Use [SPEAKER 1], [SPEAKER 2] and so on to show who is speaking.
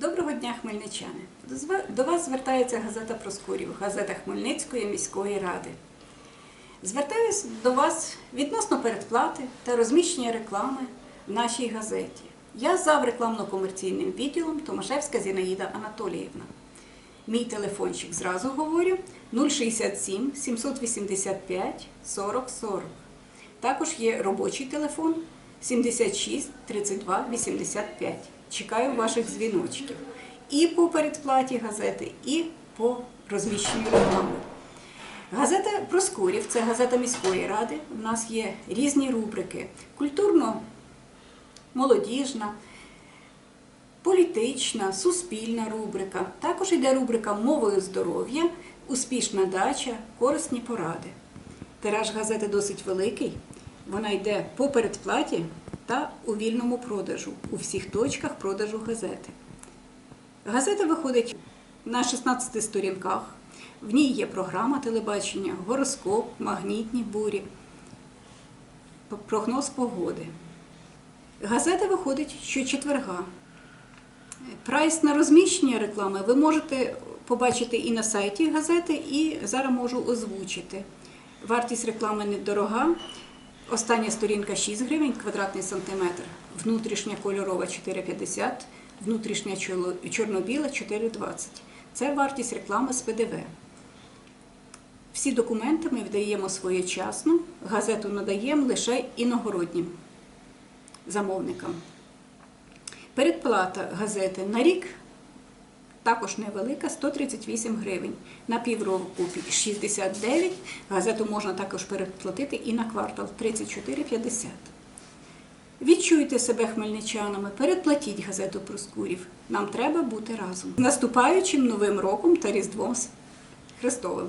[SPEAKER 1] Доброго дня, хмельничани! До вас звертається газета Проскурів, газета Хмельницької міської ради. Звертаюсь до вас відносно передплати та розміщення реклами в нашій газеті. Я зав рекламно-комерційним відділом Томашевська Зінаїда Анатоліївна. Мій телефончик зразу говорю 067 785 40 40. Також є робочий телефон 76 32 85. Чекаю ваших дзвіночків. І по передплаті газети, і по розміщенню реклами. Газета Проскурів це газета міської ради. У нас є різні рубрики: культурно-молодіжна, політична, суспільна рубрика. Також йде рубрика Мовою здоров'я, успішна дача, корисні поради. Тираж газети досить великий. Вона йде по передплаті та у вільному продажу у всіх точках продажу газети. Газета виходить на 16 сторінках. В ній є програма телебачення, гороскоп, магнітні бурі, прогноз погоди. Газета виходить щочетверга. Прайс на розміщення реклами ви можете побачити і на сайті газети, і зараз можу озвучити. Вартість реклами недорога. Остання сторінка 6 гривень квадратний сантиметр, внутрішня кольорова 4,50, внутрішня чорно-біла 4,20. Це вартість реклами з ПДВ. Всі документи ми видаємо своєчасно, газету надаємо лише іногороднім замовникам. Передплата газети на рік також невелика 138 гривень. На півроку 69. Газету можна також переплатити і на квартал 34,50. Відчуйте себе хмельничанами, передплатіть газету Проскурів. Нам треба бути разом. З Наступаючим новим роком та Різдвом Христовим!